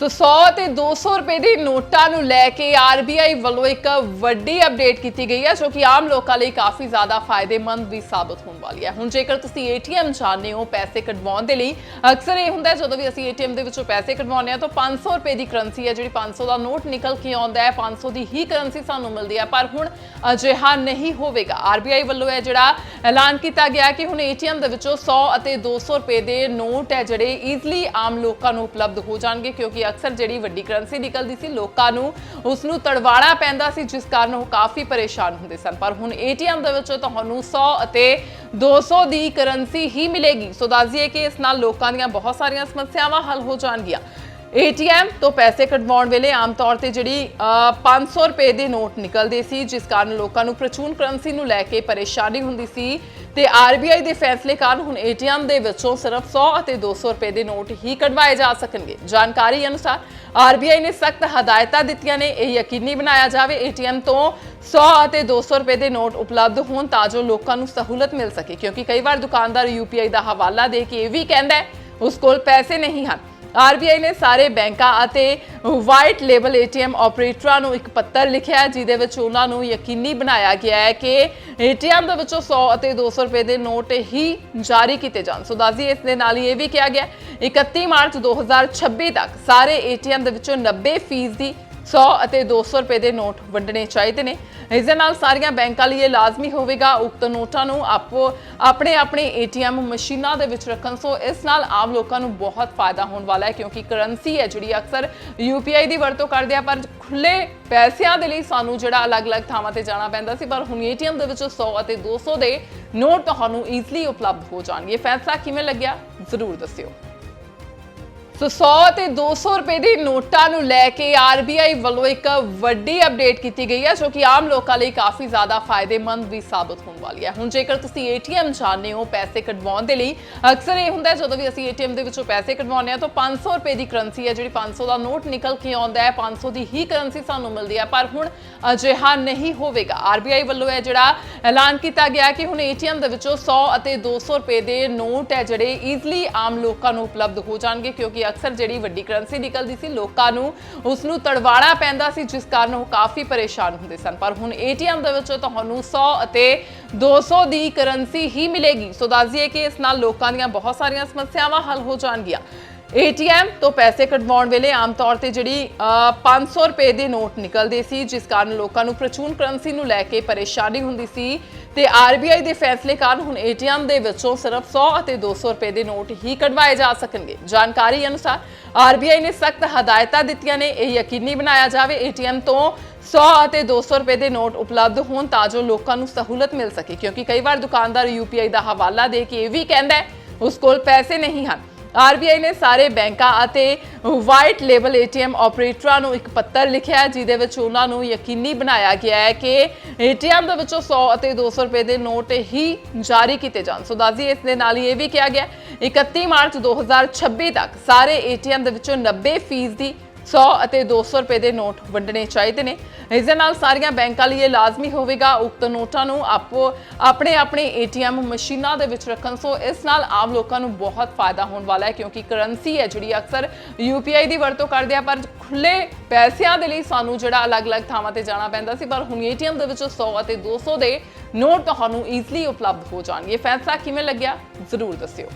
ਸੋ 100 ਤੇ 200 ਰੁਪਏ ਦੇ ਨੋਟਾਂ ਨੂੰ ਲੈ ਕੇ ਆਰਬੀਆਈ ਵੱਲੋਂ ਇੱਕ ਵੱਡੀ ਅਪਡੇਟ ਕੀਤੀ ਗਈ ਹੈ, ਜੋ ਕਿ ਆਮ ਲੋਕਾਂ ਲਈ ਕਾਫੀ ਜ਼ਿਆਦਾ ਫਾਇਦੇਮੰਦ ਵੀ ਸਾਬਤ ਹੋਣ ਵਾਲੀ ਹੈ। ਹੁਣ ਜੇਕਰ ਤੁਸੀਂ ਏਟੀਐਮ ਜਾਣਦੇ ਹੋ ਪੈਸੇ ਕਢਵਾਉਣ ਦੇ ਲਈ, ਅਕਸਰ ਇਹ ਹੁੰਦਾ ਜਦੋਂ ਵੀ ਅਸੀਂ ਏਟੀਐਮ ਦੇ ਵਿੱਚੋਂ ਪੈਸੇ ਕਢਵਾਉਂਦੇ ਹਾਂ, ਤਾਂ 500 ਰੁਪਏ ਦੀ ਕਰੰਸੀ ਹੈ, ਜਿਹੜੀ 500 ਦਾ ਨੋਟ ਨਿਕਲ ਕੇ ਆਉਂਦਾ ਹੈ 500 ਦੀ ਹੀ ਕਰੰਸੀ ਸਾਨੂੰ ਮਿਲਦੀ ਹੈ। ਪਰ ਹੁਣ ਅਜਿਹਾ ਨਹੀਂ ਹੋਵੇਗਾ। ਆਰਬੀਆਈ ਵੱਲੋਂ ਇਹ ਜਿਹੜਾ ਐਲਾਨ ਕੀਤਾ ਗਿਆ ਕਿ ਹੁਣ ਏਟੀਐਮ ਦੇ ਵਿੱਚੋਂ 100 ਅਤੇ 200 ਰੁਪਏ ਦੇ ਨੋਟ ਹੈ, ਜਿਹੜੇ ਈਜ਼ਲੀ ਆਮ ਲੋਕਾਂ ਨੂੰ ਉਪਲਬਧ ਹੋ ਜਾਣਗੇ, ਕਿਉਂਕਿ ਅਕਸਰ ਜਿਹੜੀ ਵੱਡੀ ਕਰੰਸੀ ਨਿਕਲਦੀ ਸੀ, ਲੋਕਾਂ ਨੂੰ ਉਸ ਨੂੰ ਤੜਵਾਣਾ ਪੈਂਦਾ ਸੀ, ਜਿਸ ਕਾਰਨ ਉਹ ਕਾਫੀ ਪਰੇਸ਼ਾਨ ਹੁੰਦੇ ਸਨ। ਪਰ ਹੁਣ ਏਟੀਐਮ ਦੇ ਵਿੱਚੋਂ ਤੁਹਾਨੂੰ 100 ਅਤੇ 200 ਦੀ ਕਰੰਸੀ ਹੀ ਮਿਲੇਗੀ। ਸੋ ਦੱਸ ਦਈਏ ਕਿ ਇਸ ਨਾਲ ਲੋਕਾਂ ਦੀਆਂ ਬਹੁਤ ਸਾਰੀਆਂ ਸਮੱਸਿਆਵਾਂ ਹੱਲ ਹੋ ਜਾਣਗੀਆਂ। ਏਟੀਐਮ ਤੋਂ ਪੈਸੇ ਕਢਵਾਉਣ ਵੇਲੇ ਆਮ ਤੌਰ ਤੇ ਜਿਹੜੀ ਅ, 500 ਰੁਪਏ ਦੇ ਨੋਟ ਨਿਕਲਦੇ ਸੀ ਜਿਸ ਕਾਰਨ ਲੋਕਾਂ ਨੂੰ ਪ੍ਰਚੂਨ ਕਰੰਸੀ ਨੂੰ ਲੈ ਕੇ ਪਰੇਸ਼ਾਨੀ ਹੁੰਦੀ ਸੀ। ਤੇ ਆਰਬੀਆਈ ਦੇ ਫੈਸਲੇ ਕਾਰਨ ਹੁਣ ਏਟੀਐਮ ਦੇ ਵਿੱਚੋਂ ਸਿਰਫ 100 ਅਤੇ 200 ਰੁਪਏ ਦੇ ਨੋਟ ਹੀ ਕਢਵਾਏ ਜਾ ਸਕਣਗੇ। ਜਾਣਕਾਰੀ ਅਨੁਸਾਰ ਆਰਬੀਆਈ ਨੇ ਸਖਤ ਹਦਾਇਤਾਂ ਦਿੱਤੀਆਂ ਨੇ। ਇਹ ਯਕੀਨੀ ਬਣਾਇਆ ਜਾਵੇ ਏਟੀਐਮ ਤੋਂ 100 ਅਤੇ 200 ਰੁਪਏ ਦੇ ਨੋਟ ਉਪਲਬਧ ਹੋਣ ਤਾਂ ਜੋ ਲੋਕਾਂ ਨੂੰ ਸਹੂਲਤ ਮਿਲ ਸਕੇ। ਕਿਉਂਕਿ ਕਈ ਵਾਰ ਦੁਕਾਨਦਾਰ ਯੂਪੀਆਈ ਦਾ ਹਵਾਲਾ ਦੇ ਕੇ ਇਹ ਵੀ ਕਹਿੰਦਾ ਹੈ ਉਸ ਕੋਲ ਪੈਸੇ ਨਹੀਂ ਹਨ। ਆਰਬੀਆਈ ਨੇ ਸਾਰੇ ਬੈਂਕਾਂ ਅਤੇ ਵਾਈਟ ਲੇਬਲ ਏਟੀਐਮ ਆਪਰੇਟਰਾਂ ਨੂੰ ਇੱਕ ਪੱਤਰ ਲਿਖਿਆ ਹੈ ਜਿਹਦੇ ਵਿੱਚ ਉਹਨਾਂ ਨੂੰ ਯਕੀਨੀ ਬਣਾਇਆ ਗਿਆ ਹੈ ਕਿ ਏਟੀਐਮ ਦੇ ਵਿੱਚੋਂ 100 ਅਤੇ 200 ਰੁਪਏ ਦੇ ਨੋਟ ਹੀ ਜਾਰੀ ਕੀਤੇ ਜਾਣ। ਸੋ ਦੱਸਦੀ ਇਸ ਦੇ ਨਾਲ ਹੀ ਇਹ ਵੀ ਕਿਹਾ ਗਿਆ ਹੈ, 31 ਮਾਰਚ 2026 ਤੱਕ ਸਾਰੇ ਏਟੀਐਮ ਦੇ ਵਿੱਚੋਂ 90% ਦੀ 100 ਅਤੇ 200 ਰੁਪਏ ਦੇ ਨੋਟ ਵੰਡਣੇ ਚਾਹੀਦੇ ਨੇ। ਇਸ ਦੇ ਨਾਲ ਸਾਰੀਆਂ ਬੈਂਕਾਂ ਲਈ ਇਹ ਲਾਜ਼ਮੀ ਹੋਵੇਗਾ। ਉਕਤ ਨੋਟਾਂ ਨੂੰ ਆਪੋ ਆਪਣੇ ਆਪਣੇ ਏਟੀਐਮ ਮਸ਼ੀਨਾਂ ਦੇ ਵਿੱਚ ਰੱਖਣ। ਸੋ ਇਸ ਨਾਲ ਆਮ ਲੋਕਾਂ ਨੂੰ ਬਹੁਤ ਫਾਇਦਾ ਹੋਣ ਵਾਲਾ ਹੈ, ਕਿਉਂਕਿ ਕਰੰਸੀ ਹੈ ਜਿਹੜੀ ਅਕਸਰ ਯੂਪੀਆਈ ਦੀ ਵਰਤੋਂ ਕਰਦੇ ਆ, ਪਰ ਖੁੱਲੇ ਪੈਸਿਆਂ ਦੇ ਲਈ ਸਾਨੂੰ ਜਿਹੜਾ ਅਲੱਗ-ਅਲੱਗ ਥਾਵਾਂ ਤੇ ਜਾਣਾ ਪੈਂਦਾ ਸੀ, ਪਰ ਹੁਣ ਏਟੀਐਮ ਦੇ ਵਿੱਚੋਂ 100 ਅਤੇ 200 ਦੇ ਨੋਟ ਤੁਹਾਨੂੰ ਈਜ਼ੀਲੀ ਉਪਲਬਧ ਹੋ ਜਾਣਗੇ। ਇਹ ਫੈਸਲਾ ਕਿਵੇਂ ਲੱਗਿਆ? ਜ਼ਰੂਰ ਦੱਸਿਓ। ਸੋ 100 ਤੇ 200 ਰੁਪਏ ਦੇ ਨੋਟਾਂ ਨੂੰ ਲੈ ਕੇ ਆਰਬੀਆਈ ਵੱਲੋਂ ਇੱਕ ਵੱਡੀ ਅਪਡੇਟ ਕੀਤੀ ਗਈ ਹੈ, ਜੋ ਕਿ ਆਮ ਲੋਕਾਂ ਲਈ ਕਾਫੀ ਜ਼ਿਆਦਾ ਫਾਇਦੇਮੰਦ ਵੀ ਸਾਬਤ ਹੋਣ ਵਾਲੀ ਹੈ। ਹੁਣ ਜੇਕਰ ਤੁਸੀਂ ਏਟੀਐਮ ਜਾਣਦੇ ਹੋ ਪੈਸੇ ਕਢਵਾਉਣ ਦੇ ਲਈ, ਅਕਸਰ ਇਹ ਹੁੰਦਾ ਜਦੋਂ ਵੀ ਅਸੀਂ ਏਟੀਐਮ ਦੇ ਵਿੱਚੋਂ ਪੈਸੇ ਕਢਵਾਉਂਦੇ ਹਾਂ, ਤਾਂ 500 ਰੁਪਏ ਦੀ ਕਰੰਸੀ ਹੈ, ਜਿਹੜੀ 500 ਦਾ ਨੋਟ ਨਿਕਲ ਕੇ ਆਉਂਦਾ ਹੈ 500 ਦੀ ਹੀ ਕਰੰਸੀ ਸਾਨੂੰ ਮਿਲਦੀ ਹੈ। ਪਰ ਹੁਣ ਅਜਿਹਾ ਨਹੀਂ ਹੋਵੇਗਾ। ਆਰਬੀਆਈ ਵੱਲੋਂ ਇਹ ਜਿਹੜਾ ਐਲਾਨ ਕੀਤਾ ਗਿਆ ਕਿ ਹੁਣ ਏਟੀਐਮ ਦੇ ਵਿੱਚੋਂ 100 ਅਤੇ 200 ਰੁਪਏ ਦੇ ਨੋਟ ਹੈ ਜਿਹੜੇ ਈਜ਼ਲੀ ਆਮ ਲੋਕਾਂ ਨੂੰ ਉਪਲਬਧ ਹੋ ਜਾਣਗੇ, ਕਿਉਂਕਿ ਅਕਸਰ ਜਿਹੜੀ ਵੱਡੀ ਕਰੰਸੀ ਨਿਕਲਦੀ ਸੀ, ਲੋਕਾਂ ਨੂੰ ਉਸ ਨੂੰ ਤੜਵਾਣਾ ਪੈਂਦਾ ਸੀ, ਜਿਸ ਕਾਰਨ ਉਹ ਕਾਫੀ ਪਰੇਸ਼ਾਨ ਹੁੰਦੇ ਸਨ। ਪਰ ਹੁਣ ਏਟੀਐਮ ਦੇ ਵਿੱਚੋਂ ਤੁਹਾਨੂੰ 100 ਅਤੇ 200 ਦੀ ਕਰੰਸੀ ਹੀ ਮਿਲੇਗੀ। ਸੋ ਦੱਸ ਦਈਏ ਕਿ ਇਸ ਨਾਲ ਲੋਕਾਂ ਦੀਆਂ ਬਹੁਤ ਸਾਰੀਆਂ ਸਮੱਸਿਆਵਾਂ ਹੱਲ ਹੋ ਜਾਣਗੀਆਂ। ਏਟੀਐਮ ਤੋਂ ਪੈਸੇ ਕਢਵਾਉਣ ਵੇਲੇ ਆਮ ਤੌਰ ਤੇ ਜਿਹੜੀ ਅ, 500 ਰੁਪਏ ਦੇ ਨੋਟ ਨਿਕਲਦੇ ਸੀ ਜਿਸ ਕਾਰਨ ਲੋਕਾਂ ਨੂੰ ਪ੍ਰਚੂਨ ਕਰੰਸੀ ਨੂੰ ਲੈ ਕੇ ਪਰੇਸ਼ਾਨੀ ਹੁੰਦੀ ਸੀ ਤੇ ਆਰਬੀਆਈ ਦੇ ਫੈਸਲੇ ਕਾਰਨ ਹੁਣ ਏਟੀਐਮ ਦੇ ਵਿੱਚੋਂ ਸਿਰਫ 100 ਅਤੇ 200 ਰੁਪਏ ਦੇ ਨੋਟ ਹੀ ਕਢਵਾਏ ਜਾ ਸਕਣਗੇ। ਜਾਣਕਾਰੀ ਅਨੁਸਾਰ ਆਰਬੀਆਈ ਨੇ ਸਖਤ ਹਦਾਇਤਾਂ ਦਿੱਤੀਆਂ ਨੇ ਇਹ ਯਕੀਨੀ ਬਣਾਇਆ ਜਾਵੇ ਏਟੀਐਮ ਤੋਂ 100 ਅਤੇ 200 ਰੁਪਏ ਦੇ ਨੋਟ ਉਪਲਬਧ ਹੋਣ ਤਾਂ ਜੋ ਲੋਕਾਂ ਨੂੰ ਸਹੂਲਤ ਮਿਲ ਸਕੇ ਕਿਉਂਕਿ ਕਈ ਵਾਰ ਦੁਕਾਨਦਾਰ ਯੂਪੀਆਈ ਦਾ ਹਵਾਲਾ ਦੇ ਕੇ ਇਹ ਵੀ ਕਹਿੰਦਾ ਹੈ ਉਸ ਕੋਲ ਪੈਸੇ ਨਹੀਂ ਹਨ। ਆਰਬੀਆਈ ਨੇ ਸਾਰੇ ਬੈਂਕਾਂ ਅਤੇ ਵਾਈਟ ਲੇਬਲ ਏਟੀਐਮ ਆਪਰੇਟਰਾਂ ਨੂੰ ਇੱਕ ਪੱਤਰ ਲਿਖਿਆ ਹੈ ਜਿਹਦੇ ਵਿੱਚ ਉਹਨਾਂ ਨੂੰ ਯਕੀਨੀ ਬਣਾਇਆ ਗਿਆ ਹੈ ਕਿ ਏਟੀਐਮ ਦੇ ਵਿੱਚੋਂ 100 ਅਤੇ 200 ਰੁਪਏ ਦੇ ਨੋਟ ਹੀ ਜਾਰੀ ਕੀਤੇ ਜਾਣ। ਸੋ ਦੱਸਦੀ ਇਸ ਦੇ ਨਾਲ ਹੀ ਇਹ ਵੀ ਕਿਹਾ ਗਿਆ ਹੈ, 31 ਮਾਰਚ 2026 ਤੱਕ ਸਾਰੇ ਏਟੀਐਮ ਦੇ ਵਿੱਚੋਂ 90% ਦੀ 100 ਅਤੇ 200 ਰੁਪਏ ਦੇ ਨੋਟ ਵੰਡਣੇ ਚਾਹੀਦੇ ਨੇ। ਇਸ ਦੇ ਨਾਲ ਸਾਰੀਆਂ ਬੈਂਕਾਂ ਲਈ ਇਹ ਲਾਜ਼ਮੀ ਹੋਵੇਗਾ। ਉਕਤ ਨੋਟਾਂ ਨੂੰ ਆਪੋ ਆਪਣੇ ਆਪਣੇ ਏਟੀਐਮ ਮਸ਼ੀਨਾਂ ਦੇ ਵਿੱਚ ਰੱਖਣ। ਸੋ ਇਸ ਨਾਲ ਆਮ ਲੋਕਾਂ ਨੂੰ ਬਹੁਤ ਫਾਇਦਾ ਹੋਣ ਵਾਲਾ ਹੈ ਕਿਉਂਕਿ ਕਰੰਸੀ ਹੈ ਜਿਹੜੀ ਅਕਸਰ ਯੂਪੀਆਈ ਦੀ ਵਰਤੋਂ ਕਰਦੇ ਆ। ਪਰ ਖੁੱਲੇ ਪੈਸਿਆਂ ਦੇ ਲਈ ਸਾਨੂੰ ਜਿਹੜਾ ਅਲੱਗ-ਅਲੱਗ ਥਾਵਾਂ ਤੇ ਜਾਣਾ ਪੈਂਦਾ ਸੀ। ਪਰ ਹੁਣ ਏਟੀਐਮ ਦੇ ਵਿੱਚੋਂ 100 ਅਤੇ 200 ਦੇ ਨੋਟ ਤੁਹਾਨੂੰ ਈਜ਼ੀਲੀ ਉਪਲਬਧ ਹੋ ਜਾਣਗੇ। ਇਹ ਫੈਸਲਾ ਕਿਵੇਂ ਲੱਗਿਆ? ਜ਼ਰੂਰ ਦੱਸਿਓ।